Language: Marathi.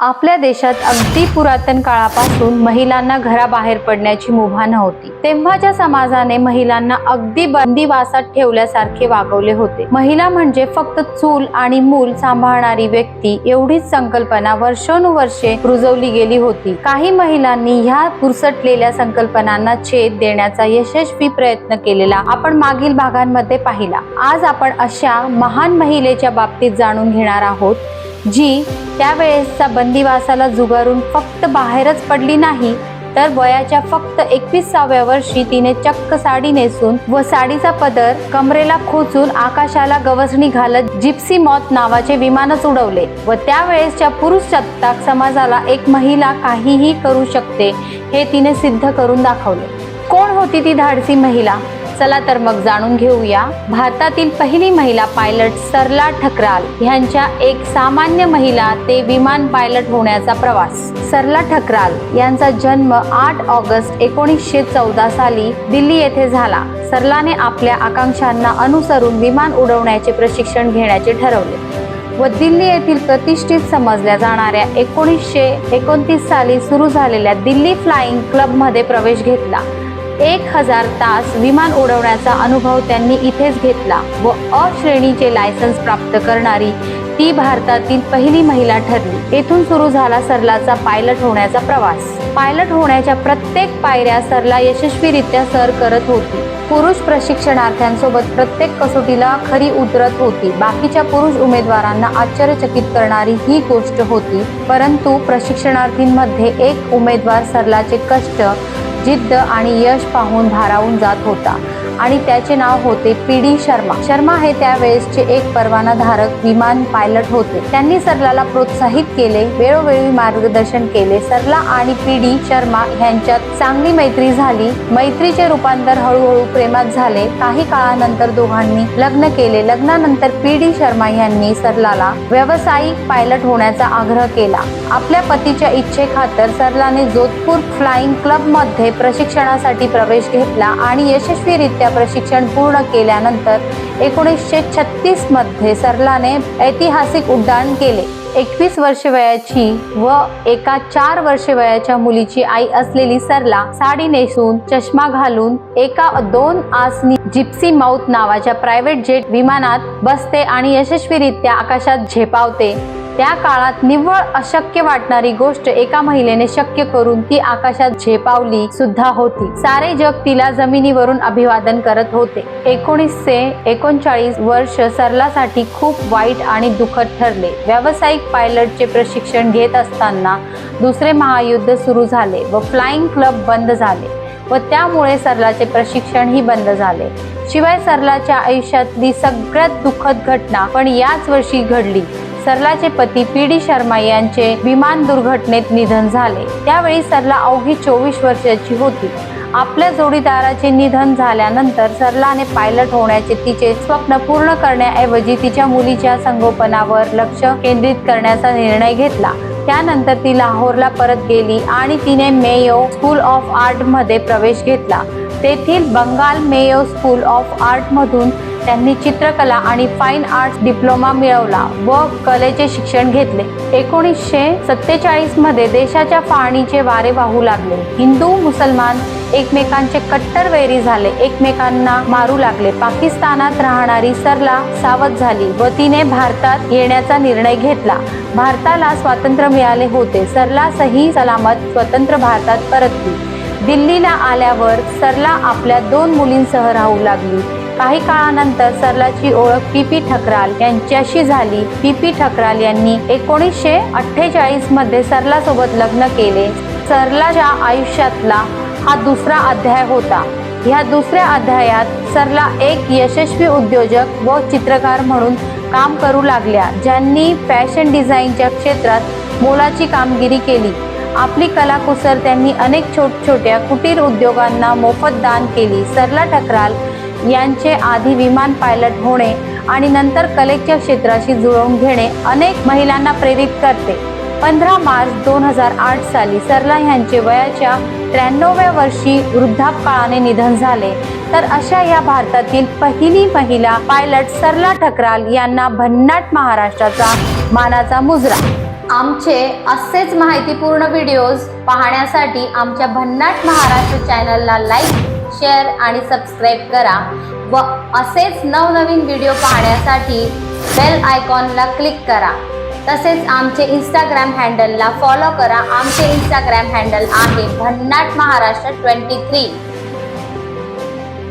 आपल्या देशात अगदी पुरातन काळापासून महिलांना घराबाहेर पडण्याची मुभा नव्हती. तेव्हाच्या समाजाने महिलांना अगदी बंदिवासात ठेवल्यासारखे वागवले होते. महिला म्हणजे फक्त चूल आणि मूल सांभाळणारी व्यक्ती एवढीच संकल्पना वर्षानुवर्षे रुजवली गेली होती. काही महिलांनी ह्या पुरसटलेल्या संकल्पनांना छेद देण्याचा यशस्वी प्रयत्न केलेला आपण मागील भागांमध्ये पाहिला. आज आपण अशा महान महिलेच्या बाबतीत जाणून घेणार आहोत. जी त्यावेळेसचा बंदिवासाला जुगारून फक्त बाहेरच पडली नाही तर वयाच्या फक्त एकविसाव्या वर्षी तिने चक्क साडी नेसून व साडीचा पदर कमरेला खोचून आकाशाला गवसणी घालत जिप्सी मॉत नावाचे विमानच उडवले व त्यावेळेसच्या पुरुष सत्ताक समाजाला एक महिला काहीही करू शकते हे तिने सिद्ध करून दाखवले. कोण होती ती धाडसी महिला? चला तर मग जाणून घेऊया. भारतातील पहिली महिला पायलट सरला ठकराल ह्यांच्या एक सामान्य महिला ते विमान पायलट होण्याचा प्रवास. सरला ठकराल यांचा जन्म आठ ऑगस्ट एकोणीसशे चौदा साली दिल्ली येथे झाला. सरलाने आपल्या आकांक्षांना अनुसरून विमान उडवण्याचे प्रशिक्षण घेण्याचे ठरवले व दिल्ली येथील प्रतिष्ठित समजल्या जाणाऱ्या एकोणीसशे एकोणतीस साली सुरू झालेल्या दिल्ली फ्लाइंग क्लबमध्ये प्रवेश घेतला. एक हजार तास विमान उडवण्याचा अनुभव त्यांनी इथेच घेतला व अ श्रेणीचे लायसन्स प्राप्त करणारी ती भारतातील पहिली महिला ठरली. येथून सुरू झाला सरलाचा पायलट होण्याचा प्रवास. पायलट होण्याच्या प्रत्येक पायऱ्या सरला यशस्वीरित्या सर करत होती. पुरुष प्रशिक्षणार्थ्यांसोबत प्रत्येक कसोटीला खरी उतरत होती. बाकीच्या पुरुष उमेदवारांना आश्चर्यचकित करणारी ही गोष्ट होती. परंतु प्रशिक्षणार्थींमध्ये एक उमेदवार सरलाचे कष्ट जिद्द आणि यश पाहून भारावून जात होता. आणि त्याचे नाव होते पी डी शर्मा. शर्मा हे त्यावेळेसचे एक परवानाधारक विमान पायलट होते. त्यांनी सरलाला प्रोत्साहित केले वेळोवेळी मार्गदर्शन केले. सरला आणि पी डी शर्मा यांच्यात चांगली मैत्री झाली. मैत्रीचे रूपांतर हळूहळू प्रेमात झाले. काही काळानंतर दोघांनी लग्न केले. लग्नानंतर पी डी शर्मा यांनी सरलाला व्यावसायिक पायलट होण्याचा आग्रह केला. आपल्या पतीच्या इच्छेखातर सरलाने जोधपूर फ्लाइंग क्लबमध्ये प्रशिक्षणासाठी प्रवेश घेतला आणि यशस्वीरित्या प्रशिक्षण पूर्ण केल्यानंतर एकोणीसशे छत्तीसमध्ये सरलाने ऐतिहासिक उड्डाण केले. एकवीस वर्ष वयाची व एका चार वर्ष वयाच्या मुलीची आई असलेली सरला साडी नेसून चष्मा घालून एका दोन आसनी जिप्सी माउथ नावाच्या प्रायव्हेट जेट विमानात बसते आणि यशस्वीरित्या आकाशात झेपावते. त्या काळात निव्वळ अशक्य वाटणारी गोष्ट एका महिलेने शक्य करून ती आकाशात झेपावली सुद्धा होती. सारे जग तिला जमिनीवरून अभिवादन करत होते. एकोणीसशे एकोणचाळीस वर्ष सरलासाठी खूप वाईट आणि दुःखद ठरले. व्यावसायिक पायलटचे प्रशिक्षण घेत असताना दुसरे महायुद्ध सुरू झाले व फ्लाइंग क्लब बंद झाले व त्यामुळे सरलाचे प्रशिक्षणही बंद झाले. शिवाय सरलाच्या आयुष्यातली सगळ्यात दुःखद घटना पण याच वर्षी घडली. सरलाचे पती पी डी शर्मा यांचे विमान दुर्घटनेत निधन झाले. त्यावेळी सरला अवघी चोवीस वर्षाची होती. आपल्या जोडीदाराचे निधन झाल्यानंतर सरलाने पायलट होण्याचे तिचे स्वप्न पूर्ण करण्याऐवजी तिच्या मुलीच्या संगोपनावर लक्ष केंद्रित करण्याचा निर्णय घेतला. त्यानंतर ती लाहोरला परत गेली आणि तिने मेयो स्कूल ऑफ आर्टमध्ये प्रवेश घेतला. तेथील बंगाल मेयो स्कूल ऑफ आर्टमधून त्यांनी चित्रकला आणि फाईन आर्ट्स डिप्लोमा मिळवला व कलेचे शिक्षण घेतले. एकोणीसशे सत्तेचाळीसमध्ये देशाच्या फाळणीचे वारे वाहू लागले. हिंदू मुसलमान एकमेकांचे कट्टर वैरी झाले. एकमेकांना मारू लागले. पाकिस्तानात राहणारी सरला सावध झाली व तिने भारतात येण्याचा निर्णय घेतला. भारताला स्वातंत्र्य मिळाले होते. सरला सही सलामत स्वतंत्र भारतात परतली. दिल्लीला आल्यावर सरला आपल्या दोन मुलींसह राहू लागली. काही काळानंतर सरलाची ओळख पी पी ठकराल यांच्याशी झाली. पी पी ठकराल यांनी एकोणीसशे अठ्ठेचाळीसमध्ये सरला सोबत लग्न केले. सरलाच्या आयुष्यातला हा दुसरा अध्याय होता. ह्या दुसऱ्या अध्यायात सरला एक यशस्वी उद्योजक व चित्रकार म्हणून काम करू लागल्या ज्यांनी फॅशन डिझाईनच्या क्षेत्रात मोलाची कामगिरी केली. आपली कलाकुसर त्यांनी अनेक छोट छोट्या कुटीर उद्योगांना मोफत दान केली. सरला ठकराल यांचे आधी विमान पायलट होणे आणि नंतर कलेच्या क्षेत्राशी जुळवून घेणे अनेक महिलांना प्रेरित करते. पंधरा मार्च दोन हजार आठ साली सरला यांचे वयाच्या त्र्याण्णव्या वर्षी वृद्धापकाळाने निधन झाले. तर अशा या भारतातील पहिली महिला पायलट सरला ठकराल यांना भन्नाट महाराष्ट्राचा मानाचा मुजरा. आमचे असेच माहितीपूर्ण व्हिडिओज पाहण्यासाठी आमच्या भन्नाट महाराष्ट्र चॅनलला लाईक शेअर आणि सबस्क्राईब करा व असेच नवनवीन व्हिडिओ पाहण्यासाठी बेल आयकॉनला क्लिक करा. तसेच आमचे इंस्टाग्राम हँडलला फॉलो करा. आमचे इंस्टाग्राम हँडल आहे भन्नाट महाराष्ट्र ट्वेंटी थ्री